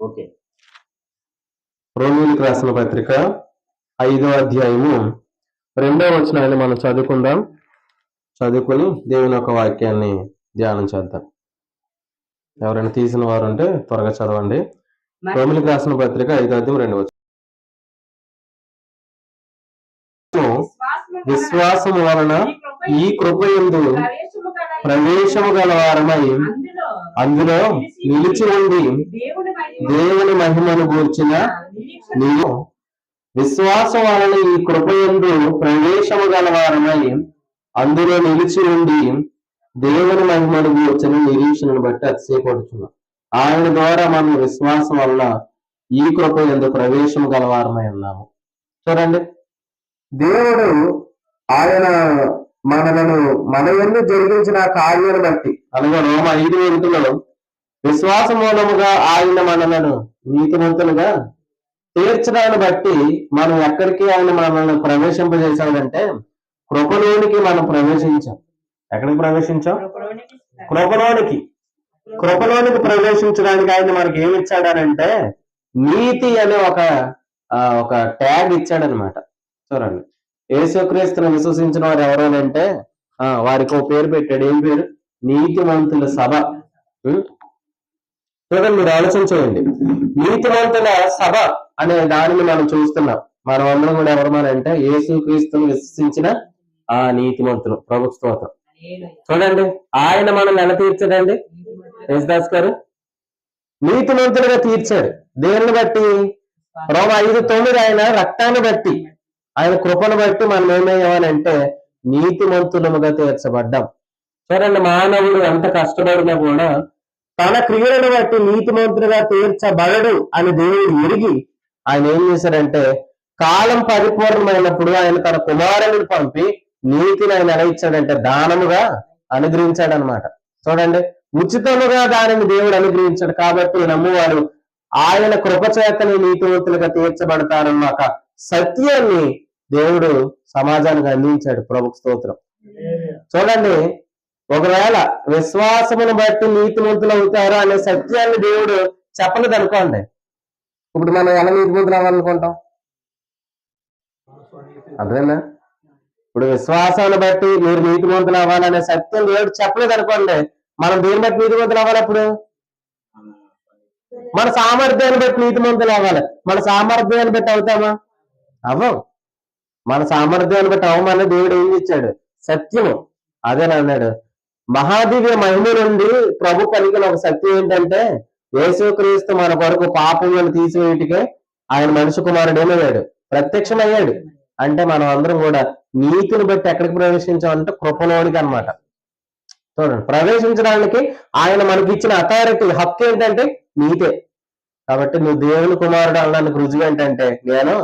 Okay. రోమిలకు రాసిన పత్రిక ఐదో అధ్యాయము రెండో వచనాన్ని మనం చదువుకుందాం. చదువుకొని దేవుని యొక్క వాక్యాన్ని ధ్యానం చేద్దాం. ఎవరైనా తీసిన వారు ఉంటే త్వరగా చదవండి. రోమిలకు రాసిన పత్రిక ఐదో అధ్యాయం రెండో వచనం. విశ్వాసము వలన ఈ కృప ఈ కృప ఎందు ప్రవేశము గల ప్రవేశము గల వారమై అందులో నిలిచి ఉండి దేవుని మహిమ దేవుని మహిమను గూర్చిన నీవు విశ్వాసం వలన ఈ కృపయందు ప్రవేశము గలవారమై అందులో నిలిచి ఉండి దేవుని మహిమను గూర్చిన నిరీక్షణను బట్టి అతిశయపడుతున్నాం ఆయన ద్వారా మనం విశ్వాసం వల్ల ఈ కృప ఎందు ప్రవేశం గలవారమై ఉన్నాము. చూడండి. దేవుడు ఆయన మనలను మన ఎందు జరిగించిన కార్యాన్ని బట్టి అనగా రోమ ఐదు వెంటులో విశ్వాస మూలముగా ఆయన మనలను నీతిమంతులుగా తీర్చడాన్ని బట్టి మనం ఎక్కడికి ఆయన మనల్ని ప్రవేశింపజేశాడంటే కృపలోనికి మనం ప్రవేశించాం. ఎక్కడికి ప్రవేశించాం? కృపలోనికి. కృపలోనికి ప్రవేశించడానికి ఆయన మనకి ఏమి ఇచ్చాడనంటే నీతి అనే ఒక ఒక ట్యాగ్ ఇచ్చాడనమాట. చూడండి. యేసుక్రీస్తును విశ్వసించిన వారు ఎవరోనంటే ఆ వారికి ఒక పేరు పెట్టాడు. ఏం పేరు? నీతివంతుల సభ. చూడండి మీరు ఆలోచన చేయండి. సభ అనే దానిని మనం చూస్తున్నాం. మనం అందరం కూడా ఎవరు మన అంటే యేసుక్రీస్తును విశ్వసించిన ఆ నీతిమంతులు. ప్రభు స్తోత్రం. చూడండి ఆయన మనం ఎలా తీర్చాడండి? యశ్దాస్ గారు. నీతిమంతులుగా తీర్చాడు దేన్ని బట్టి? రోమ ఐదు తొమ్మిది ఆయన రక్తాన్ని బట్టి ఆయన కృపను బట్టి మనం ఏమయ్యామనంటే నీతిమంతులముగా తీర్చబడ్డాం. చూడండి మానవుడు ఎంత కష్టపడినా కూడా తన క్రియలను బట్టి నీతిమంతులుగా తీర్చబడడు అని దేవుడు ఎరిగి ఆయన ఏం చేశాడంటే కాలం పరిపూర్ణమైనప్పుడు ఆయన తన కుమారుని పంపి నీతిని ఆయన ఎలా ఇచ్చాడంటే దానముగా అనుగ్రహించాడనమాట చూడండి ఉచితముగా దానిని దేవుడు అనుగ్రహించాడు కాబట్టి నమ్మువారు ఆయన కృపచేతని నీతివంతులుగా తీర్చబడతారన్న ఒక సత్యాన్ని దేవుడు సమాజానికి అందించాడు ప్రభు స్తోత్రం. చూడండి ఒకవేళ విశ్వాసమును బట్టి నీతిమంతులు అవుతారు అనే సత్యాన్ని దేవుడు చెప్పలేదు అనుకోండి ఇప్పుడు మనం ఎలా నీతిమంతులు అవ్వాలనుకుంటాం? అర్థమైందా? ఇప్పుడు విశ్వాసాన్ని బట్టి మీరు నీతిమంతులు అవ్వాలనే సత్యం దేవుడు చెప్పలేదు అనుకోండి మనం దేని బట్టి నీతిమంతులు అవ్వాలి అప్పుడు? మన సామర్థ్యాన్ని బట్టి నీతిమంతులు అవ్వాలి. మన సామర్థ్యాన్ని బట్టి అవుతామా? అవ్వం. మన సామర్థ్యాన్ని బట్టి అవ్వమని దేవుడు ఏం ఇచ్చాడు సత్యము. అదేనా అన్నాడు? మహాదివ్య మహిమ నుండి ప్రభు పలికిన ఒక శక్తి ఏంటంటే యేసుక్రీస్తు మన కొరకు పాపములను తీసివేయటికే ఆయన మనిషి కుమారుడు ఏమయ్యాడు ప్రత్యక్షమయ్యాడు. అంటే మనం అందరం కూడా నీతిని బట్టి ఎక్కడికి ప్రవేశించామంటే కృపలోనికి అనమాట చూడండి ప్రవేశించడానికి ఆయన మనకి ఇచ్చిన అథారిటీ హక్కు ఏంటంటే నీతే. కాబట్టి నువ్వు దేవుని కుమారుడు అనడానికి రుజువు ఏంటంటే నేను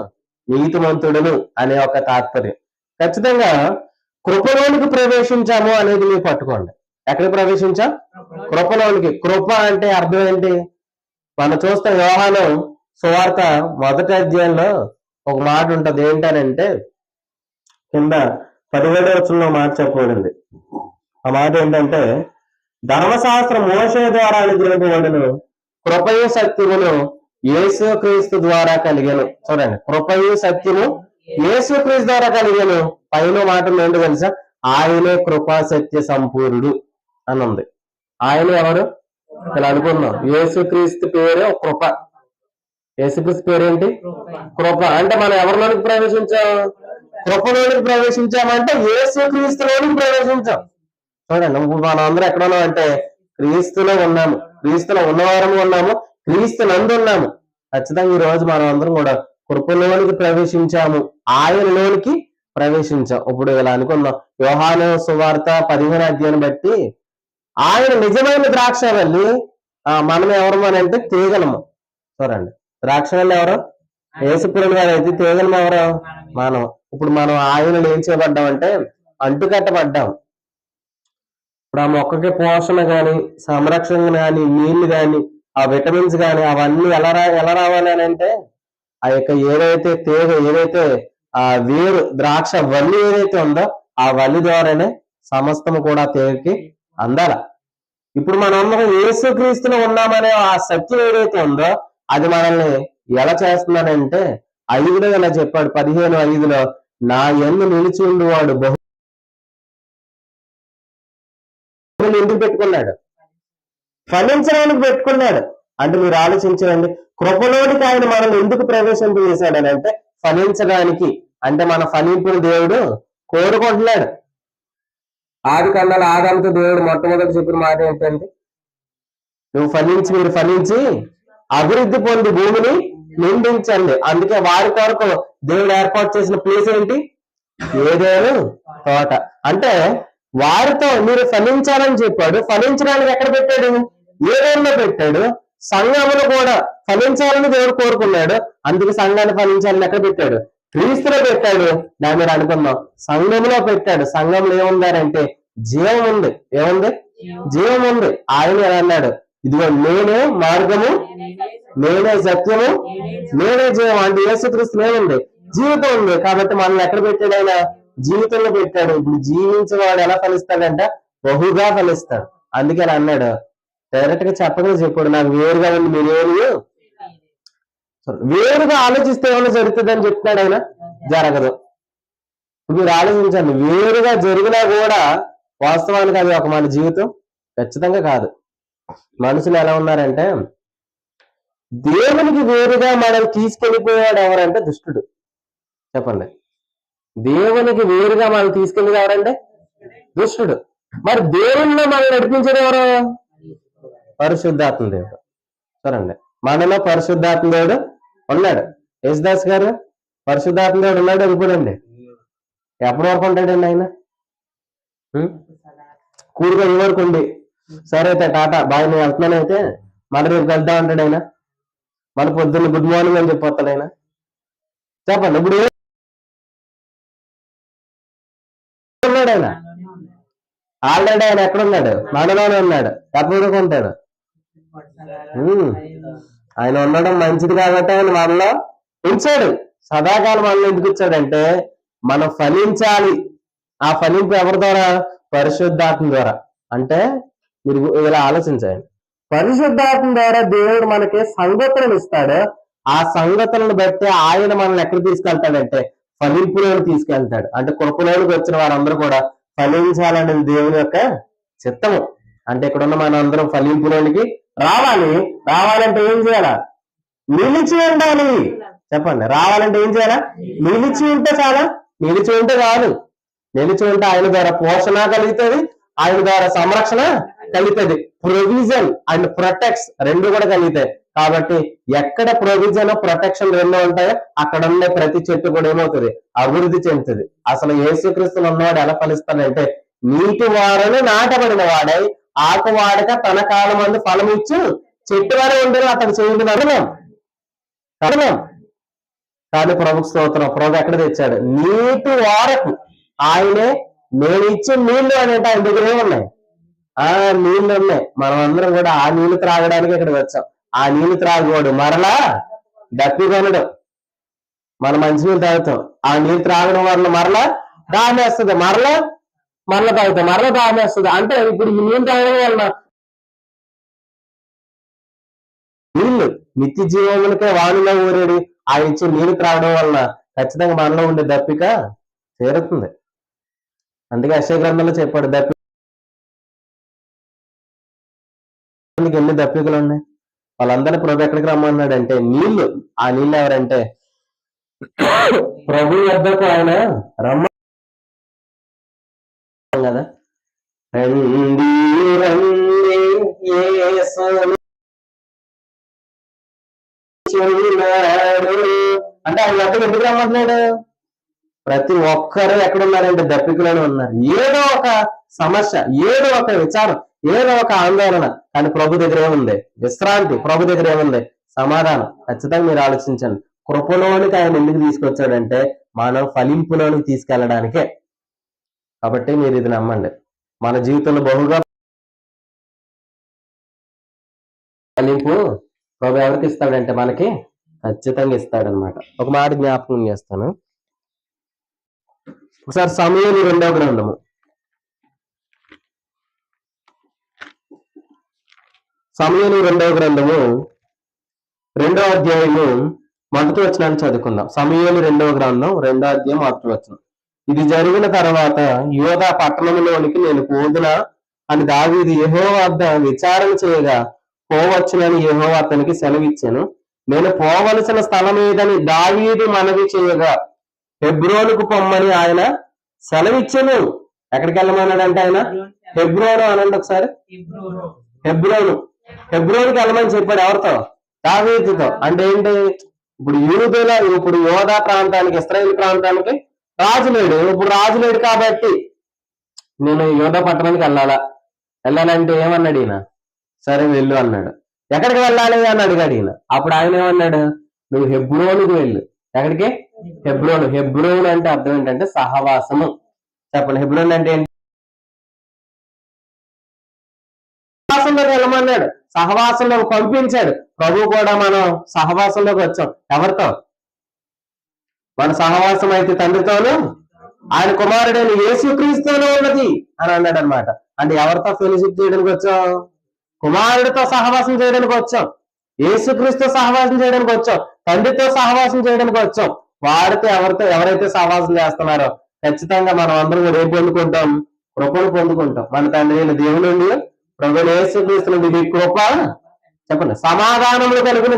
నీతిమంతుడును అనే ఒక తాత్పర్యం. ఖచ్చితంగా కృపలోనికి ప్రవేశించాము అనేది మీరు పట్టుకోండి. ఎక్కడికి ప్రవేశించాం? కృపలోనికి. కృప అంటే అర్థం ఏంటి? మనం చూస్తే వ్యవహారం సువార్త మొదటి అధ్యాయంలో ఒక మాట ఉంటది. ఏంటనంటే కింద పదివేల వచ్చంలో మాట చెప్పబడింది. ఆ మాట ఏంటంటే ధర్మశాస్త్రం మోసే ద్వారా అనుగ్రహించబడిను కృపయు ఏసు క్రీస్తు ద్వారా కలిగను. చూడండి. కృపయు సత్యము యేసుక్రీస్తు ద్వారా కలిగను పైన మాట ఏంటో తెలుసా? ఆయనే కృపా సత్య సంపూర్ణుడు అని ఉంది ఆయన ఎవరు? ఇలా అనుకున్నాం యేసుక్రీస్తు పేరే కృప. యేసుక్రీస్తు పేరేంటి? కృప. అంటే మనం ఎవరిలోనికి ప్రవేశించాం? కృపలోనికి ప్రవేశించామంటే యేసుక్రీస్తులోనికి ప్రవేశించాం. చూడండి ఇప్పుడు మనం అందరం ఎక్కడ ఉన్నాం అంటే క్రీస్తులో ఉన్నాము. క్రీస్తులో ఉన్నవారము ఉన్నాము. క్రీస్తు నందు ఉన్నాము. ఖచ్చితంగా ఈ రోజు మనం అందరం కూడా కృపలోనికి ప్రవేశించాము. ఆయనలోనికి ప్రవేశించాం. ఇప్పుడు ఇలా అనుకున్నాం యోహాను సువార్త పదిహేను అధ్యాయం బట్టి ఆయన నిజమైన ద్రాక్షవల్లి మనం ఎవరు అని అంటే తీగలము. చూడండి. ద్రాక్షవల్లి ఎవరు? యేసుపురం గారు అయితే తీగలం ఎవరు? మనం ఇప్పుడు మనం ఆయన ఏం చేయబడ్డామంటే అంటుకట్టబడ్డాం. ఇప్పుడు ఆ మొక్కకి పోషణ గాని సంరక్షణ గాని నీళ్ళు గాని ఆ విటమిన్స్ గాని అవన్నీ ఎలా రా ఎలా రావాలి అని అంటే ఆ యొక్క ఏదైతే తేగ ఏదైతే ఆ వేరు ద్రాక్ష వల్లి ఏదైతే ఉందో ఆ వల్లి ద్వారానే సమస్తము కూడా తేగకి అందాల. ఇప్పుడు మనందరం అందరం యేసుక్రీస్తులో ఉన్నామనే ఆ సత్యం ఏదైతే ఉందో అది మనల్ని ఎలా చేస్తున్నాడంటే ఐదులో ఇలా చెప్పాడు పదిహేను ఐదులో నా ఎందు నిలిచి ఉండేవాడు బహు ఎందుకు పెట్టుకున్నాడు? ఫలించడానికి పెట్టుకున్నాడు. అంటే మీరు ఆలోచించండి కృపలోనికి ఆయన మనల్ని ఎందుకు ప్రవేశింపజేశాడని అంటే ఫలించడానికి. అంటే మన ఫలింపును దేవుడు కోరుకుంటున్నాడు. ఆది కన్నాల ఆదాంతో దేవుడు మొట్టమొదటి చెప్పిన మాట ఏంటంటే నువ్వు ఫలించి మీరు ఫలించి అభివృద్ధి పొంది భూమిని నిందించండి అందుకే వారి కొరకు దేవుడు ఏర్పాటు చేసిన ప్లేస్ ఏంటి? ఏదేను? తోట. అంటే వారితో మీరు ఫలించాలని చెప్పాడు. ఫలించడానికి ఎక్కడ పెట్టాడు? ఏదైనా పెట్టాడు. సంఘమును కూడా ఫలించాలని దేవుడు కోరుకున్నాడు. అందుకే సంఘాన్ని ఫలించాలని ఎక్కడ పెట్టాడు? క్రీస్తులో పెట్టాడు. దాని మీరు అనుకుందాం. సంఘంలో పెట్టాడు. సంఘంలో ఏముందారంటే జీవం ఉంది. ఏముంది? జీవం ఉంది. ఆయన అన్నాడు? ఇదిగో నేనే మార్గము నేనే సత్యము నేనే జీవం. అంటే యేసుక్రీస్తు జీవితం ఉంది. కాబట్టి మనల్ని ఎక్కడ పెట్టాడు ఆయన? జీవితంలో పెట్టాడు. ఇప్పుడు జీవించేవాడు ఎలా ఫలిస్తాడంట? బహుగా ఫలిస్తాడు. అందుకే అన్నాడు. డైరెక్ట్గా చెప్పగా చెప్పాడు నాకు వేరుగా ఉంది మీరేమి వేరుగా ఆలోచిస్తే ఏమైనా జరుగుతుందని చెప్తున్నాడు ఆయన? జరగదు. మీరు ఆలోచించండి. వేరుగా జరిగినా కూడా వాస్తవానికి అది ఒక మన జీవితం? ఖచ్చితంగా కాదు. మనుషులు ఎలా ఉన్నారంటే దేవునికి వేరుగా మనం తీసుకెళ్ళిపోయాడు ఎవరంటే దుష్టుడు. చెప్పండి. దేవునికి వేరుగా మనం తీసుకెళ్ళి ఎవరంటే? దుష్టుడు. మరి దేవుణ్ణి మనం నడిపించేది ఎవరు? పరిశుద్ధాత్మ దేవుడు. చూడండి. మనలో పరిశుద్ధాత్మ దేవుడు ఉన్నాడు. యేసుదాస్ గారు పరిశుద్ధాత్మ దేవుడు ఉన్నాడు అనుకోడండి ఎప్పటి వరకు ఉంటాడండి ఆయన? ఉం? ఈ వరకు ఉండి. సరే అయితే టాటా బాయ్ నేను వెళ్తున్నాను అయితే. మన రేపు వెళ్తా ఉంటాడు ఆయన. మన పొద్దున్న గుడ్ మార్నింగ్ అని చెప్పొస్తాడు ఆయన. చెప్పండి ఇప్పుడు ఉన్నాడు ఆయన. ఆల్రెడీ ఆయన ఎక్కడ ఉన్నాడు? మనలోనే ఉన్నాడు. ఎప్పటి వరకు ఉంటాడు? ఆయన ఉండడం మంచిది కాబట్టి ఆయన మనలో ఉంచాడు సదాకాలం మనల్ని ఎందుకు ఇచ్చాడంటే మనం ఫలించాలి. ఆ ఫలింపు ఎవరి ద్వారా? పరిశుద్ధాత్మ ద్వారా. అంటే మీరు ఇలా ఆలోచించండి. పరిశుద్ధాత్మ ద్వారా దేవుడు మనకి సంగతులను ఇస్తాడు. ఆ సంగతులను బట్టి ఆయన మనల్ని ఎక్కడ తీసుకెళ్తాడంటే ఫలింపులోకి తీసుకెళ్తాడు. అంటే కృపలోనికి వచ్చిన వారందరూ కూడా ఫలించాలనేది దేవుని యొక్క చిత్తము. అంటే ఇక్కడ ఉన్న మన అందరం ఫలింపులోనికి రావాలి. రావాలంటే ఏం చేయాలా? నిలిచి ఉండాలి. చెప్పండి. రావాలంటే ఏం చేయాలా? నిలిచి ఉంటే చాలా. నిలిచి ఉంటే కాదు నిలిచి ఉంటే ఆయన ద్వారా పోషణ కలుగుతుంది. ఆయన ద్వారా సంరక్షణ కలుగుతుంది. ప్రొవిజన్ అండ్ ప్రొటెక్ట్స్ రెండు కూడా కలుగుతాయి. కాబట్టి ఎక్కడ ప్రొవిజన్ ప్రొటెక్షన్ రెండు ఉంటాయో అక్కడ ఉండే ప్రతి చెట్టు కూడా ఏమవుతుంది? అభివృద్ధి చెందుతుంది. అసలు యేసుక్రీస్తులు ఉన్నవాడు ఎలా ఫలిస్తాడంటే నీటి వారను నాటబడిన వాడై ఆకు వాడక తన కాలం మందు ఫలం ఇచ్చు చెట్టు వారే ఉండరు అతను చేయండి అరుణం అరుణం కానీ ప్రభు స్తోత్రం ప్రభు ఎక్కడ తెచ్చాడు? నీటి వారకు. ఆయనే నేను ఇచ్చే నీళ్ళు అనేట ఆయన దగ్గరే ఉన్నాయి? ఆ నీళ్ళు ఉన్నాయి. మనం అందరం కూడా ఆ నీళ్ళు త్రాగడానికి ఇక్కడ వచ్చాం. ఆ నీళ్ళు త్రాగకూడదు మరలా దప్పి కొనడం. మన మంచినీళ్ళు తాగుతాం. ఆ నీళ్ళు త్రాగడం వల్ల మరలా దాహేస్తుంది మరలా మరలా తాగుతాం మరలా దాహేస్తుంది అంటే ఇప్పుడు నీళ్ళు తాగడం వలన నీళ్ళు నిత్య జీవములకే వాణిలో ఊరేడు ఆయన ఇచ్చే నీళ్ళు త్రాగడం వలన ఖచ్చితంగా మనలో ఉండే దప్పిక తీరుతుంది అందుకే అక్షయ గ్రంథంలో చెప్పాడు దప్పి ఎన్ని దప్పికలు ఉన్నాయి? వాళ్ళందరినీ ప్రభు ఎక్కడికి రమ్మన్నాడు అంటే నీళ్ళు ఆ నీళ్ళు ఎవరంటే? ప్రభు వద్దకు ఆయన రమ్మ కదా? అంటే ఆయన వద్దకు ఎందుకు రమ్మంటున్నాడు? ప్రతి ఒక్కరు ఎక్కడున్నారంటే దప్పికలోనే ఉన్నారు. ఏదో ఒక సమస్య ఏదో ఒక విచారం ఏదో ఒక ఆందోళన. కానీ ప్రభు దగ్గర ఏముంది విశ్రాంతి ప్రభు దగ్గర ఏముంది సమాధానం. ఖచ్చితంగా మీరు ఆలోచించండి. కృపలోనికి ఆయన ఎందుకు తీసుకొచ్చాడంటే మనం ఫలింపులోనికి తీసుకెళ్ళడానికే కాబట్టి మీరు ఇది నమ్మండి. మన జీవితంలో బహుగా ఫలింపు ప్రభు ఎవరికి ఇస్తాడంటే మనకి ఖచ్చితంగా ఇస్తాడనమాట. ఒక మాట జ్ఞాపకం చేస్తాను. ఒకసారి సమయం రెండవ గ్రంథము. సమయం రెండవ గ్రంథము రెండో అధ్యాయము మొదటి వచనాన్ని చదువుకుందాం. సమయం రెండవ గ్రంథం రెండో అధ్యాయం మొదటి వచనం. ఇది జరిగిన తర్వాత యోధా పట్టణంలోనికి నేను పోదునా? అని దావీది యెహో వద్ద విచారణ చేయగా పోవచ్చునని యెహో అతనికి సెలవిచ్చాను. నేను పోవలసిన స్థలం ఏదని దావీదు మనవి చేయగా హెబ్రోనుకు పొమ్మని ఆయన సెలవిచ్చాను. ఎక్కడికి వెళ్ళమన్నాడంటే ఆయన? హెబ్రోను అనండి ఒకసారి. హెబ్రోను. హెబ్రోన్కి వెళ్ళమని చెప్పాడు ఎవరితో? దావీదుతో. అంటే ఏంటి? ఇప్పుడు యూదుల ఇప్పుడు యోధా ప్రాంతానికి ఇస్రాయేల్ ప్రాంతానికి రాజు లేడు ఇప్పుడు రాజు లేడు కాబట్టి నేను యోధ పట్టణానికి వెళ్ళాలా? వెళ్ళాలంటే ఏమన్నాడు ఈయన? సరే వెళ్ళు అన్నాడు. ఎక్కడికి వెళ్ళాలి అని అడిగాడు ఈయన. అప్పుడు ఆయన ఏమన్నాడు? నువ్వు హెబ్రోనుకు వెళ్ళు. ఎక్కడికి? హెబ్రోను. హెబ్రోన్ అంటే అర్థం ఏంటంటే సహవాసము. చెప్పండి హెబ్రోన్ అంటే ఏంటి? సహవాసంలోకి వెళ్ళమన్నాడు. సహవాసంలోకి పంపించాడు. ప్రభు కూడా మనం సహవాసంలోకి వచ్చాం. ఎవరితో? మన సహవాసం అయితే తండ్రితోను ఆయన కుమారుడైన యేసుక్రీస్తుతోనే ఉన్నది అని అన్నాడు అనమాట అంటే ఎవరితో ఫెలోషిప్ చేయడానికి వచ్చాం? కుమారుడితో సహవాసం చేయడానికి వచ్చాం. యేసుక్రీస్తు సహవాసం చేయడానికి వచ్చాం. తండ్రితో సహవాసం చేయడానికి వచ్చాం. వాడితో ఎవరితో ఎవరైతే సహవాసం చేస్తున్నారో ఖచ్చితంగా మనం అందరం కూడా ఏం పొందుకుంటాం? కృపను పొందుకుంటాం. మన తండ్రి అయిన దేవుని నుండి ప్రభు యేసుక్రీస్తు నుండి ఇది కృప. చెప్పండి. సమాధానములు కలుగును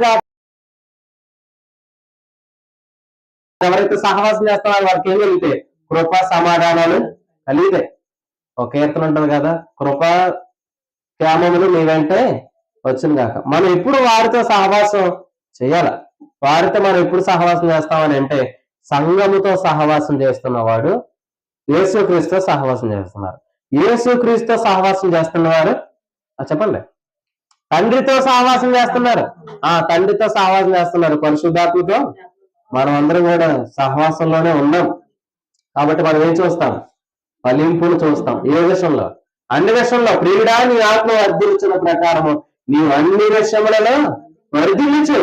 ఎవరైతే సహవాసం చేస్తారో వారికి ఏం కలిగితే కృప సమాధానాలు కలిగితే ఒక కీర్తన ఉంటుంది కదా కృప క్షేమములు మీ వెంటే వచ్చింది కాక మనం ఎప్పుడు వారితో సహవాసం చేయాల? వారితో మనం ఎప్పుడు సహవాసం చేస్తామని అంటే సంఘముతో సహవాసం చేస్తున్నవాడు యేసుక్రీస్తు సహవాసం చేస్తున్నారు. యేసుక్రీస్తు సహవాసం చేస్తున్నవారు చెప్పండి. తండ్రితో సహవాసం చేస్తున్నారు. ఆ తండ్రితో సహవాసం చేస్తున్నారు. పరిశుద్ధాత్మతో మనం అందరం కూడా సహవాసంలోనే ఉన్నాం. కాబట్టి మనం ఏం చూస్తాం? ఫలింపును చూస్తాం. ఏ విషయంలో అన్ని విషయంలో ప్రియుడా నీ ఆత్మ వర్ధిల్చిన ప్రకారము నీవు అన్ని విషయములలో వర్ధిల్లించు.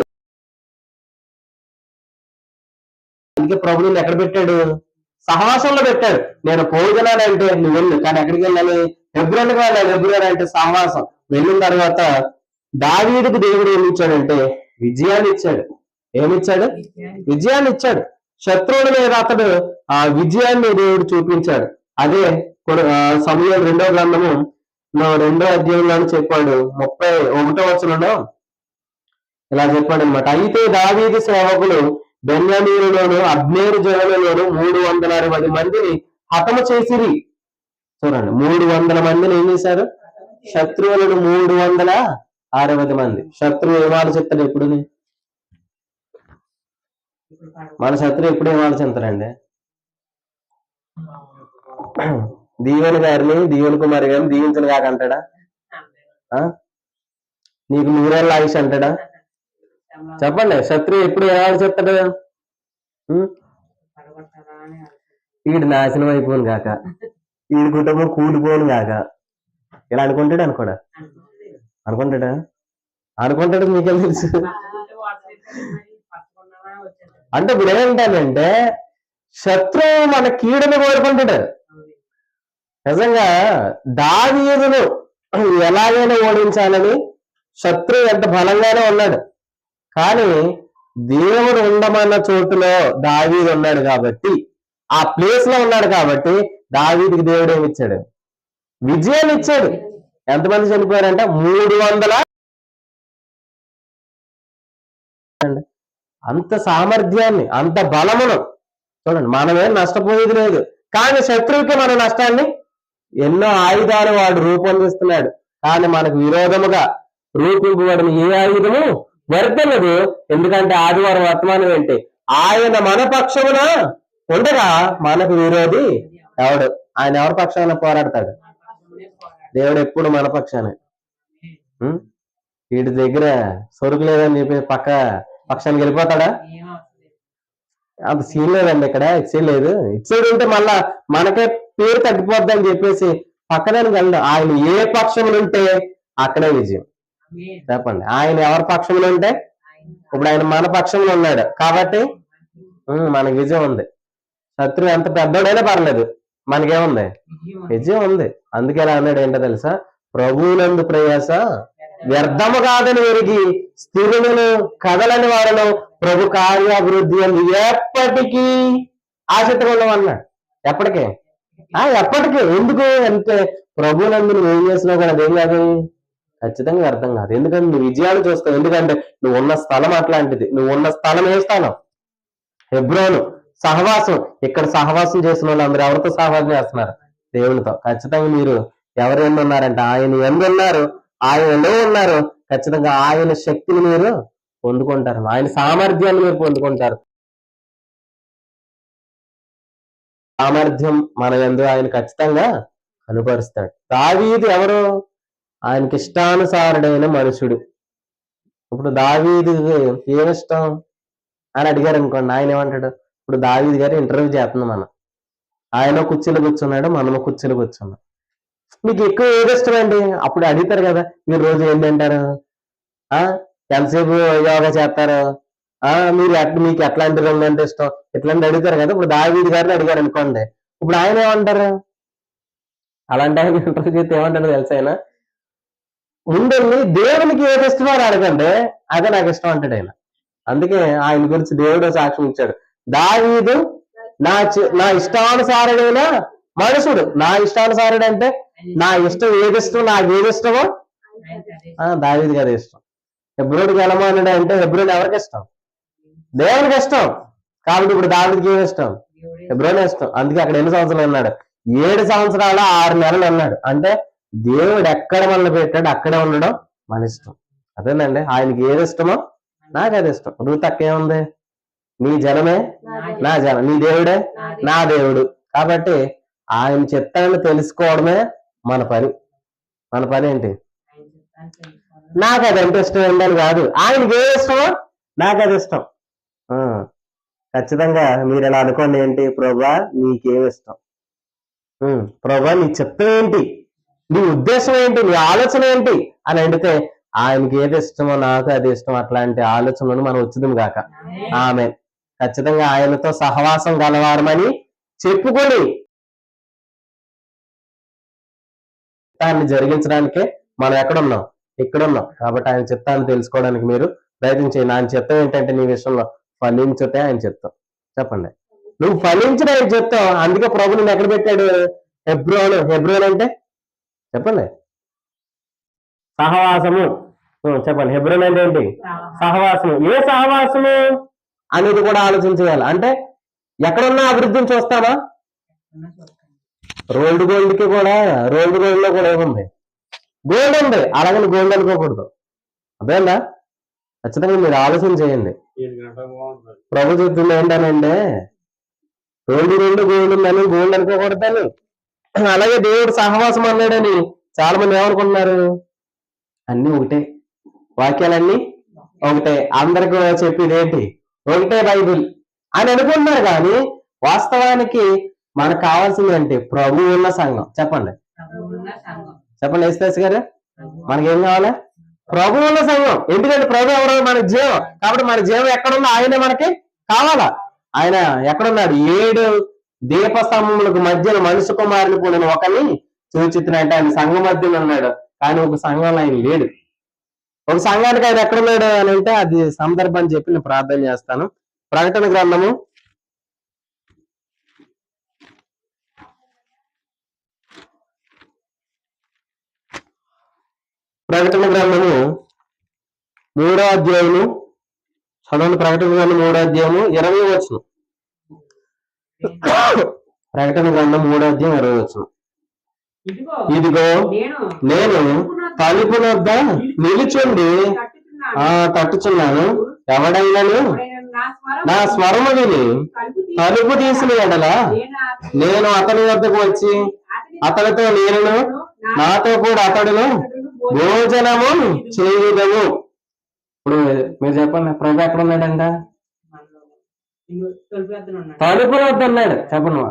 అందుకే ప్రభుని ఎక్కడ పెట్టాడు? సహవాసంలో పెట్టాడు. నేను పోజనాలంటే నువ్వు వెళ్ళు. కానీ ఎక్కడికి వెళ్ళాలి? ఫిబ్రవరికి వెళ్ళాలి. ఫిబ్రవరి అంటే సహవాసం. వెళ్ళిన తర్వాత దావీడికి దేవుడు ఏమి ఇచ్చాడంటే విజయాన్ని ఇచ్చాడు. ఏమిచ్చాడు? విజయాన్ని ఇచ్చాడు శత్రువుల మీద అతడు ఆ విజయాన్ని దేవుడు చూపించాడు. అదే సమయం రెండో గ్రంథము నా రెండో అధ్యాయంలో చెప్పాడు. ముప్పై ఒకటో వచనంలో ఇలా చెప్పాడు అనమాట అయితే దావీదు సేవకులు బెన్యామీనులోను అబ్నేరు జనులలోను మూడు వందల అరవై మందిని హతము చేసిరి. చూడండి మూడు వందల మందిని ఏం చేశారు? శత్రువులను మూడు వందల అరవై మంది. శత్రువు ఏం ఆలోచిస్తాడు ఎప్పుడు మన శత్రువు ఎప్పుడు ఏం ఆలోచిస్తాడండి దీవెన గారిని దీవెన కుమారి గారిని దీవించిన కాక అంటాడా? ఆ? నీకు నూరేళ్ళ ఆయుష్ అంటాడా? చెప్పండి శత్రువు ఎప్పుడు ఏం ఆలోచిస్తాడు? ఉం? వీడు నాశనం అయిపోను కాక వీడి కుటుంబం కూలిపోను కాక ఇలా అనుకుంటాడు అనుకోడా అనుకుంటాడా. అనుకుంటాడు? మీకేం తెలుసు? అంటే ఇప్పుడు ఏంటంటే శత్రువు మన కీడును కోరుకుంటాడు నిజంగా దావీదును ఎలాగైనా ఓడించాలని శత్రువు ఎంత బలంగానే ఉన్నాడు. కానీ దేవుడు ఉండమన్న చోటులో దావీదు ఉన్నాడు కాబట్టి ఆ ప్లేస్లో ఉన్నాడు కాబట్టి దావీదికి దేవుడు ఏమి ఇచ్చాడు? విజయం ఇచ్చాడు. ఎంతమంది చనిపోయారంటే మూడు వందల అంత సామర్థ్యాన్ని అంత బలమును చూడండి మనమేం నష్టపోయేది లేదు. కానీ శత్రువుకి మన నష్టాన్ని ఎన్నో ఆయుధాలు వాడు రూపొందిస్తున్నాడు. కానీ మనకు విరోధముగా రూపింపబడిన ఏ ఆయుధము? వర్తలదు ఎందుకంటే ఆదివారం వర్తమానం ఏంటి? ఆయన మన పక్షమున ఉండగా మనకు విరోధి ఎవడు? ఆయన ఎవరి పక్షాన పోరాడతాడు? దేవుడు ఎప్పుడు మన పక్షాన? వీడి దగ్గర సొరుగు లేదని చెప్పి పక్క పక్షానికి వెళ్ళిపోతాడా? అంత సీన్ లేదండి ఇక్కడ ఇచ్చే లేదు. ఇచ్చేది ఉంటే మళ్ళా మనకే పేరు తగ్గిపోద్ది అని చెప్పేసి పక్కదానికి వెళ్ళడం. ఆయన ఏ పక్షంలో ఉంటే అక్కడే విజయం. చెప్పండి. ఆయన ఎవరి పక్షంలో ఉంటే? ఇప్పుడు ఆయన మన పక్షంలో ఉన్నాడు. కాబట్టి మనకి విజయం ఉంది. శత్రువు ఎంత పెద్దోడైనా పర్లేదు. మనకేముంది? విజయం ఉంది. అందుకే అన్నాడు. ఏంటో తెలుసా? ప్రభువునందు ప్రయాస వ్యర్థము కాదని ఎరిగి స్థిరులను కదలని వారిలో ప్రభు కార్యాభివృద్ధి అని ఎప్పటికీ ఆసక్తిగా ఉండమన్నాడు ఎప్పటికే? ఆ ఎప్పటికీ. ఎందుకు? అంటే ప్రభునందు నువ్వు ఏం చేసినావు కూడా అదేం కాదు. ఖచ్చితంగా అర్థం కాదు. ఎందుకంటే నువ్వు విజయాలు చూస్తావు. ఎందుకంటే నువ్వు ఉన్న స్థలం అట్లాంటిది. నువ్వు ఉన్న స్థలం ఏ స్థలం? హెబ్రోను. సహవాసం. ఇక్కడ సహవాసం చేసిన వాళ్ళు అందరూ ఎవరితో సహవాసం చేస్తున్నారు? దేవునితో. ఖచ్చితంగా మీరు ఎవరు ఎన్నున్నారంటే ఆయన ఎందు ఆయనలో ఉన్నారు? ఖచ్చితంగా ఆయన శక్తిని మీరు పొందుకుంటారు. ఆయన సామర్థ్యాన్ని మీరు పొందుకుంటారు. సామర్థ్యం మన ఎందు ఆయన ఖచ్చితంగా కనుపరుస్తాడు దావీది ఎవరు? ఆయనకి ఇష్టానుసారుడైన మనుషుడు. ఇప్పుడు దావీది ఏమిష్టం అని అడిగారు అనుకోండి. ఆయన ఏమంటాడు? ఇప్పుడు దావీది గారు ఇంటర్వ్యూ చేస్తున్నాం మనం. ఆయన కుర్చీలు కూర్చున్నాడు మనము కుర్చీలు కూర్చున్నాం. మీకు ఎక్కువ ఏది ఇష్టం అండి? అప్పుడు అడుగుతారు కదా మీరు రోజు ఏం తింటారు? ఆ? ఎంతసేపు యోగా చేస్తారు? ఆ? మీరు ఎట్లా మీకు ఎట్లాంటి రంగు అంటే ఇష్టం? ఇట్లాంటి అడుగుతారు కదా ఇప్పుడు దావీడి గారిని అడిగారు అనుకోండి ఇప్పుడు ఆయన ఏమంటారు? అలాంటి ఆయన ఇంటర్వ్యూ చేస్తే ఏమంటారు తెలుసు ఆయన? ఉండండి దేవునికి ఏది ఇష్టమో అని అడగండి అదే నాకు ఇష్టం అంటాడు ఆయన. అందుకే ఆయన గురించి దేవుడు సాక్ష్యం ఇచ్చాడు. దావీదు నా నా ఇష్టానుసారుడైన మనుషుడు. నా ఇష్టానుసారుడు అంటే నా ఇష్టం ఏది ఇష్టం? నాకు ఏది ఇష్టమో? ఆ, దావీదు గారి ఇష్టం. హెబ్రోడికి వెళ్ళమన్నాడు అంటే హెబ్రోన్ ఎవరికి ఇష్టం? దేవునికి ఇష్టం. కాబట్టి ఇప్పుడు దావీదికి ఏమి ఇష్టం? హెబ్రోన్ ఇష్టం. అందుకే అక్కడ ఎన్ని సంవత్సరాలు ఉన్నాడు? ఏడు సంవత్సరాల ఆరు నెలలు అన్నాడు అంటే దేవుడు ఎక్కడ మనల్ని పెట్టాడు? అక్కడే ఉండడం మన ఇష్టం. అదేనండి. ఆయనకి ఏది ఇష్టమో నాకు అది ఇష్టం. రూత్ అక్క ఏముంది? నీ జనమే? నా జనం. నీ దేవుడే? నా దేవుడు. కాబట్టి ఆయన చిత్తాన్ని తెలుసుకోవడమే మన పని. మన పని ఏంటి? నాకు అది ఎంత ఇష్టం ఏంటని కాదు. ఆయనకి ఏ ఇష్టమో నాకు అది ఇష్టం ఖచ్చితంగా మీరు ఇలా అనుకోండి ఏంటి? ప్రభా నీకేం ఇష్టం? ప్రభా నీ చిత్తం ఏంటి? నీ ఉద్దేశం ఏంటి? నీ ఆలోచన ఏంటి? అని అడిగితే ఆయనకి ఏది ఇష్టమో నాకు అది ఇష్టం. అట్లాంటి ఆలోచనలు మనం వచ్చింది కాక ఆమె ఖచ్చితంగా ఆయనతో సహవాసం గలవారమని చెప్పుకొని దాన్ని జరిగించడానికే మనం ఎక్కడున్నాం? ఇక్కడ ఉన్నాం కాబట్టి ఆయన చిత్తాన్ని తెలుసుకోవడానికి మీరు ప్రయత్నం చేయండి ఆయన చిత్తం ఏంటంటే నీ విషయంలో ఫలించుతే ఆయన చిత్తం. చెప్పండి. నువ్వు ఫలించిన ఆయన చిత్తం. అందుకే ప్రభు నిన్ను ఎక్కడ పెట్టాడు? హెబ్రోన్. హెబ్రోన్ అంటే? చెప్పండి. సహవాసము. చెప్పండి. హెబ్రోన్ అంటే ఏంటి? సహవాసము. ఏ సహవాసము? అనేది కూడా ఆలోచించాలి అంటే ఎక్కడున్నా అభివృద్ధిని చూస్తామా రోల్డ్ గోల్డ్కి కూడా రోల్డ్ గోల్డ్లో కూడా ఏముంది? గోల్డ్ ఉంది. అలాగని గోల్డ్ అనుకోకూడదు. అదేనా ఖచ్చితంగా మీరు ఆలోచన చేయండి. ప్రభు చెప్తుంది ఏంటనంటే రోల్డ్ రెండు గోల్డ్ ఉందని గోల్డ్ అనుకోకూడదని. అలాగే దేవుడు సహవాసం అన్నాడని చాలా మంది ఏమనుకుంటున్నారు? అన్ని ఒకటే. వాక్యాలన్నీ ఒకటే. అందరికి చెప్పేది ఏంటి ఒకటే బైబిల్ అని అనుకుంటున్నారు కానీ వాస్తవానికి మనకు కావాల్సింది ఏంటి? ప్రభు ఉన్న సంఘం. చెప్పండి. చెప్పండి ఎస్ఎస్ గారు. మనకేం కావాలి? ప్రభు ఉన్న సంఘం. ఎందుకంటే ప్రభు ఎవరు? మన జీవం. కాబట్టి మన జీవం ఎక్కడుందో ఆయనే మనకి కావాలా? ఆయన ఎక్కడున్నాడు? ఏడు దీపస్తంభములకు మధ్యన మనుషు కుమారుని కూడిన ఒకరిని సూచిస్తున్నట్టు ఆయన సంఘం మధ్యలో ఉన్నాడు. కానీ ఒక సంఘంలో ఆయన లేడు. ఒక సంఘానికి ఆయన ఎక్కడున్నాడు అని అంటే అది సందర్భం చెప్పి నేను ప్రార్థన చేస్తాను. ప్రకటన గ్రంథము ప్రకటన గ్రంథము మూడో అధ్యాయము. చదవండి ప్రకటన గ్రంథం మూడో అధ్యాయము ఇరవై వచ్చిన ప్రకటన గ్రంథం మూడో అధ్యాయం ఇరవై వచ్చిన ఇదిగో నేను తలుపు వద్ద నిలుచుండి ఆ తట్టుచున్నాను. ఎవడైనాను నా స్వరము విని తలుపు తీసిన ఎడల నేను అతని వద్దకు వచ్చి అతనితో నేను నాతో కూడా అతడును భోజనము చేయుదము ఇప్పుడు మీరు చెప్పండి ప్రభు ఎక్కడ ఉన్నాడంట తలుపు వద్ద ఉన్నాడు చెప్పండి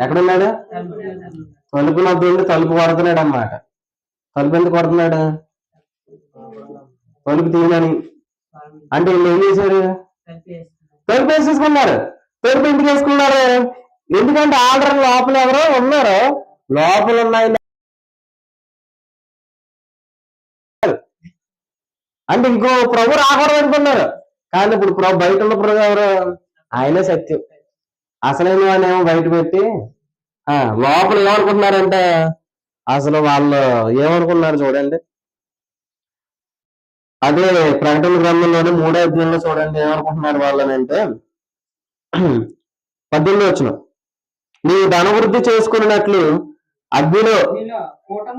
ఎక్కడున్నాడు? తలుపు వద్ద ఉండి తలుపు కొడుతున్నాడు అన్నమాట తలుపు ఎందుకు కొడుతున్నాడు? తలుపు తీయమని. అంటే వీళ్ళు ఏం చేశారు? తలుపు వేసేసుకున్నారు. తలుపు ఎందుకు వేసుకున్నారు? ఎందుకంటే ఆర్డర్ లోపల ఎవరో ఉన్నారు లోపల ఉన్నాయి అంటే ఇంకో ప్రభు రాకూడదు అనుకున్నారు. కానీ ఇప్పుడు ప్రభు బయట ఉన్న ప్రభు ఎవరు? ఆయనే సత్యం. అసలైన వాడిని ఏమో బయట పెట్టి ఆ లోపల ఏమనుకుంటున్నారంటే అసలు వాళ్ళు ఏమనుకున్నారు చూడండి. అదే ప్రకటన గ్రంథంలోని మూడో అధ్యాయంలో చూడండి ఏమనుకుంటున్నారు వాళ్ళని అంటే పద్దెనిమిది వచ్చిన నీవు ధనవృద్ధి చేసుకున్నట్లు అగ్నిలో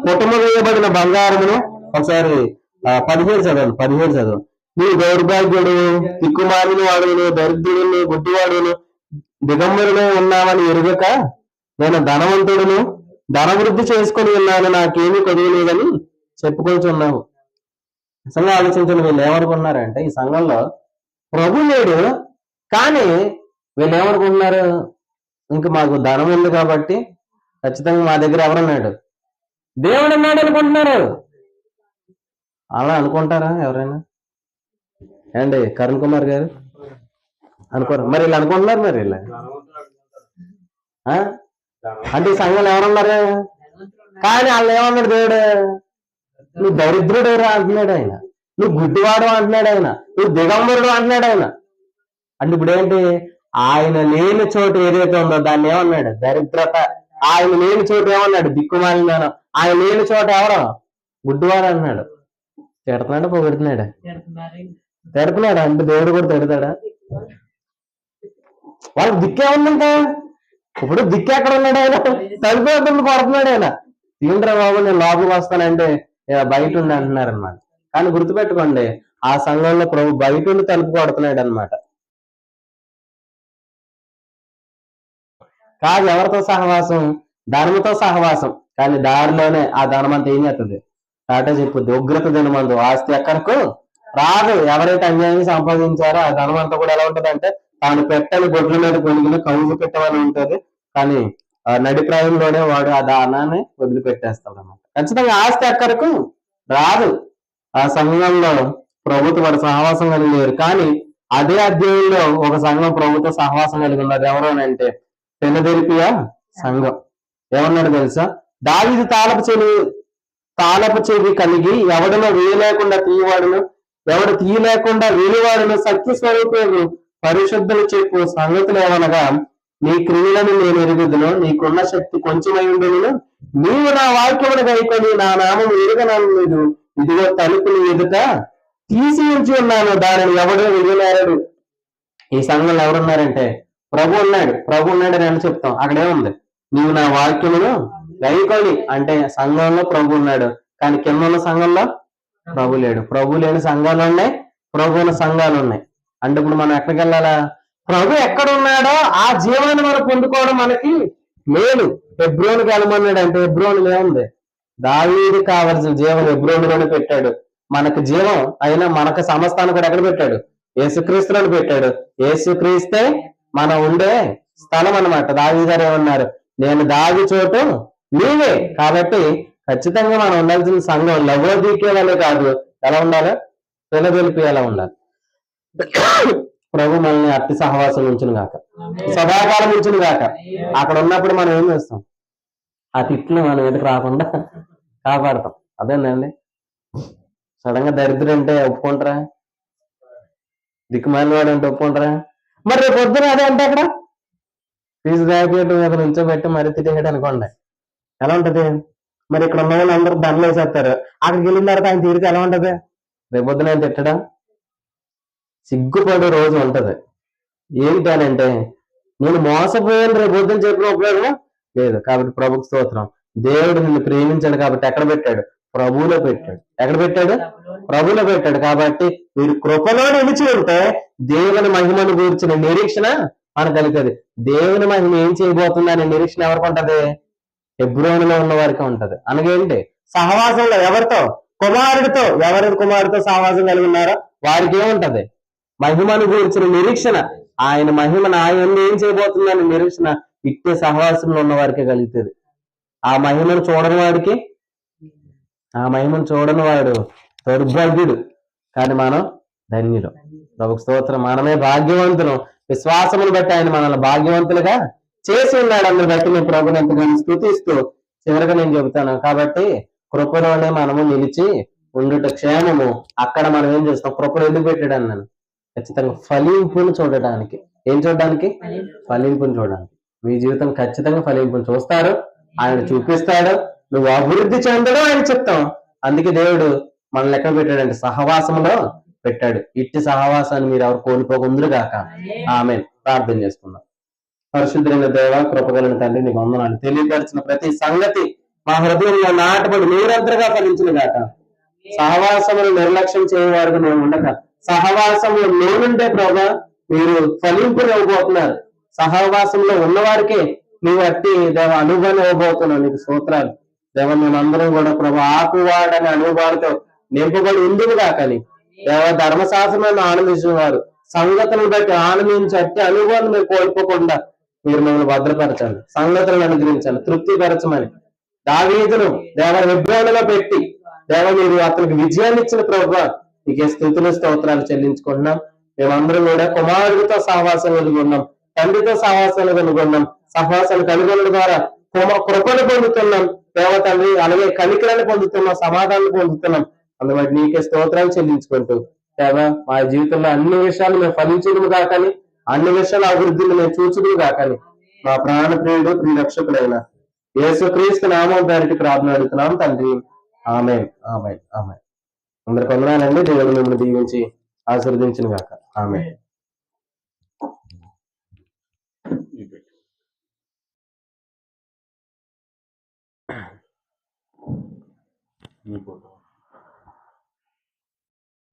కుటుంబ వేయబడిన బంగారమును ఒకసారి పదిహేడు చదవండి పదిహేడు చదవండి నీవు దౌర్భాగ్యుడు తిక్కుమాలిన వాడును దరిద్రుడును గుడ్డివాడును దిగంబరుడు ఉన్నావని ఎరుగక నేను ధనవంతుడును ధనవృద్ధి చేసుకొని ఉన్నాను నాకేమీ కొదవలేదని చెప్పుకొచ్చున్నావు నిజంగా ఆలోచించండి వీళ్ళు ఏమనుకున్నారంటే ఈ సంఘంలో ప్రభు లేడు కానీ వీళ్ళు ఏమనుకుంటున్నారు? ఇంక మాకు ధనం ఉంది కాబట్టి ఖచ్చితంగా మా దగ్గర ఎవరున్నాడు? దేవుడు ఉన్నాడు అనుకుంటున్నారు. అలా అనుకుంటారా ఎవరైనా? ఏండి కరుణ్ కుమార్ గారు? అనుకోరు? మరి వీళ్ళు అనుకుంటున్నారు మరి వీళ్ళు? ఆ? అంటే ఈ సంఘంలో ఎవరున్నారు? కానీ వాళ్ళు ఏమన్నాడు దేవుడు? నువ్వు దరిద్రుడు అంటున్నాడు ఆయన? నువ్వు గుడ్డివాడు అంటున్నాడు ఆయన? నువ్వు దిగంబరుడు అంటున్నాడు ఆయన? అంటే ఇప్పుడు ఏంటి? ఆయన లేని చోటు ఏదైతే ఉందో దాన్ని ఏమన్నాడు? దరిద్రత. ఆయన లేని చోటు ఏమన్నాడు? దిక్కుమాలినాను ఆయన లేని చోట ఎవరు? గుడ్డివాడు అన్నాడు తిడుతున్నాడు పొగుడుతున్నాడు? తిడుతున్నాడు? అంటే దేవుడు కూడా తిడతాడా? వాళ్ళకి దిక్కే ఉంది ఇంకా ఇప్పుడు దిక్కు ఎక్కడ ఉన్నాడు ఆయన? తలుపు కొడుతున్నాడు ఆయన. తీండ్రా బాబు నేను లోపలికి వస్తానంటే "ఏ, బయట ఉండి అంటున్నారు అనమాట కానీ గుర్తుపెట్టుకోండి ఆ సంఘంలో ప్రభు బయట ఉండి తలుపు కొడుతున్నాడు అనమాట కాదు ఎవరితో సహవాసం? ధనముతో సహవాసం. కానీ దారిలోనే ఆ ధనం అంతా ఏం చేస్తుంది? టాటా చెప్పుద్ది ఉగ్రత ధనమందు ఆస్తి ఎక్కడకు రాదు. ఎవరైతే అన్యాయం సంపాదించారో ఆ ధనం అంతా కూడా ఎలా ఉంటది అంటే తాను పెట్టని గొడ్ల మీద కొనుక్కుని కౌలు పెట్టమని ఉంటది. కానీ నడిప్రాయంలోనే వాడు ఆ దానాన్ని వదిలిపెట్టేస్తాడు అన్నమాట ఖచ్చితంగా ఆస్తి ఎక్కడకు రాదు. ఆ సంఘంలో ప్రభుత్వ వాడు సహవాసం కలిగి లేరు కానీ అదే అధ్యాయంలో ఒక సంఘం ప్రభుత్వ సహవాసం కలిగి ఉన్నది ఎవరోనంటే అని అంటే సంఘం. ఏమన్నాడు తెలుసా? దావిది తాళపు చెలు తాళపు చెవి కలిగి ఎవడను వేయలేకుండా తీయవాడును ఎవడు తీయలేకుండా వేలివాడును సత్య స్వరూపేను పరిశుద్ధులు చెప్పు సంగతులు ఏమనగా నీ క్రియలను నేను ఎరుగుదును నీకున్న శక్తి కొంచెమై ఉండును నీవు నా వాక్యమును గైకొని నా నామం ఎరుగనలేదు. ఇదిగో తలుపులు ఎదుట తీసి ఉంచి ఉన్నాను దానిని ఎవడో విడినారడు ఈ సంఘంలో ఎవరున్నారంటే ప్రభు ఉన్నాడు ప్రభు ఉన్నాడు అని చెప్తాం. అక్కడే ఉంది నీవు నా వాక్యమును గైకొని అంటే సంఘంలో ప్రభు ఉన్నాడు. కానీ కింద ఉన్న సంఘంలో ప్రభు లేడు. ప్రభు లేని సంఘాలు ఉన్నాయి. ప్రభు ఉన్న సంఘాలు ఉన్నాయి. అంటే ఇప్పుడు మనం ఎక్కడికి వెళ్ళాలా? ప్రభు ఎక్కడ ఉన్నాడో ఆ జీవాన్ని మనం పొందుకోవడం మనకి మేలు. హెబ్రోన్కి వెళ్ళమన్నాడు అంటే హెబ్రోన్ ఏముంది దావీది కావలసిన జీవం హెబ్రోన్లోనే పెట్టాడు. మనకు జీవం అయినా మనకు సమస్తాన్ని కూడా ఎక్కడ పెట్టాడు? ఏసుక్రీస్తులను పెట్టాడు. ఏసుక్రీస్తే మనం ఉండే స్థలం అన్నమాట. దావి గారు ఏమన్నారు? నేను దావి చోటు నీవే. కాబట్టి ఖచ్చితంగా మనం ఉండాల్సిన సంఘం లవోదీకే వాళ్ళే కాదు. ఎలా ఉండాలి? పిల్లదెలిపి ఎలా ఉండాలి? ప్రభు మనల్ని అట్టి సహవాసం ఉంచును గాక సదాకాలం ఉంచును గాక అక్కడ ఉన్నప్పుడు మనం ఏం చేస్తాం? ఆ తిట్లు మనం ఎదుకు రాకుండా కాపాడతాం. అదేనండి సడన్గా దరిద్రం అంటే ఒప్పుకుంటారా? దిక్కుమాలిన వాడు అంటే ఒప్పుకుంటారా? మరి రేపు పొద్దున అదే అంటే అక్కడ ఫీజు గ్రాడ్యుయేట్ మీద నుంచోబెట్టి మరి తిరిగాడు అనుకోండి ఎలా ఉంటది? మరి ఇక్కడ ఉన్న వాళ్ళు అందరూ దండలు వేసేస్తారు. అక్కడికి వెళ్ళిన తర్వాత ఆయన తీరిక ఎలా ఉంటది? రేపొద్దున ఆయన తిట్టడా? సిగ్గుపడే రోజు ఉంటది. ఏంటి అంటే నేను మోసపోయాను రేపొద్దున చెప్పిన ఉపయోగం లేదు. కాబట్టి ప్రభుకు స్తోత్రం. దేవుడు నిన్ను ప్రేమించాడు కాబట్టి ఎక్కడ పెట్టాడు? ప్రభువులో పెట్టాడు. ఎక్కడ పెట్టాడు? ప్రభువులో పెట్టాడు. కాబట్టి మీరు కృపలో నిలిచి ఉంటే దేవుని మహిమను గూర్చిన నిరీక్షణ మనకు కలుగుతుంది. దేవుని మహిమ ఏం చేయబోతుంది అనే నిరీక్షణ ఎవరికి ఉంటది? హెబ్రోన్లో ఉన్న వారికి ఉంటది. అనగేంటి సహవాసంలో ఎవరితో? కుమారుడితో. ఎవరి కుమారుడితో సహవాసం కలిగి ఉన్నారో వారికి ఏముంటది? మహిమను గురించిన నిరీక్షణ. ఆయన మహిమను ఆయన ఏం చేయబోతుందని నిరీక్షణ ఇట్టే సహవాసంలో ఉన్న వారికి కలుగుతుంది. ఆ మహిమను చూడని వాడికి ఆ మహిమను చూడని వాడు దౌర్భాగ్యుడు. కానీ మనం ధన్యులు. ప్రభు స్తోత్రం. మనమే భాగ్యవంతులు. విశ్వాసమును బట్టి ఆయన మనల్ని భాగ్యవంతులుగా చేసి ఉన్నాడు అందుని బట్టి మేము ప్రభుని ఎంతగానో స్థుతిస్తూ. చివరిగా నేను చెబుతాను కాబట్టి కృపలోనే మనము నిలిచి ఉండుట క్షేమము. అక్కడ మనం ఏం చేస్తాం? కృపను ఎందుకు పెట్టాడు అన్నాను ఖచ్చితంగా ఫలింపును చూడడానికి ఏం చూడడానికి? ఫలింపును చూడడానికి. మీ జీవితం ఖచ్చితంగా ఫలింపును చూస్తారు. ఆయన చూపిస్తాడు. నువ్వు అభివృద్ధి చెందడం ఆయన చెప్తాం. అందుకే దేవుడు మనల్ని ఎక్కడ పెట్టాడంటే సహవాసంలో పెట్టాడు. ఇట్టి సహవాసాన్ని మీరు ఎవరు కోల్పోకుందరు గాక. ఆమె ప్రార్థన చేసుకుందాం. పరిశుద్ధమైన దేవ కృపగలని తండ్రి నీ వందనాలు. తెలియపరిచిన ప్రతి సంగతి మా హృదయంలో నాటబడి మీరంతగా ఫలించిన గాక. సహవాసములు నిర్లక్ష్యం చేయవారు మేము ఉండక. సహవాసంలో నేనుంటే ప్రభా మీరు ఫలింపులు ఇవ్వబోతున్నారు. సహవాసంలో ఉన్నవారికే మీ అట్టి దేవ అనుభవం ఇవ్వబోతున్నావు నీకు సూత్రాలు దేవ మేమందరం కూడా ప్రభా ఆకువాడని అనుభవాలతో నింపబడి ఉంది కాకని దేవ ధర్మశాస్త్రమైన ఆనందించిన వారు. సంగతులను బట్టి ఆనందించి అట్టి అనుభవాన్ని మీరు కోల్పోకుండా మీరు మమ్మల్ని భద్రపరచండి సంగతులను అనుగ్రహించండి తృప్తిపరచమని. దావీదును దేవ విభ్రాణలో పెట్టి దేవ మీరు అతనికి విజయాన్ని ఇచ్చిన ప్రభు. నీకే స్థుతులు స్తోత్రాలు చెల్లించుకుంటున్నాం. మేమందరం కూడా కుమారుడితో సహవాసం కలిగి ఉన్నాం తండ్రితో సహవాసాలు కలిగి ఉన్నాం సహవాసాలు కనుగొనడం ద్వారా కుమ- కృపను పొందుతున్నాం. దేవ తండ్రి అలాగే కనికరాన్ని పొందుతున్నాం సమాధానం పొందుతున్నాం. అందువల్ల నీకే స్తోత్రాలు చెల్లించుకుంటూ దేవ మా జీవితంలో అన్ని విషయాలు మేము ఫలించడం కాకని అన్ని విషయాల అభివృద్ధిని మేము చూచడం కాకని మా ప్రాణ ప్రియుడు ప్రియ రక్షకుడైన యేసు నామం పేరిటి ప్రార్థన అడుగుతున్నాం తండ్రి. ఆమె ఆమె ఆమె అందరికి వందనాలండి. దేవుడు మిమ్మల్ని దీవించి ఆశీర్వదించిన గాక. ఆమె ఫోటో.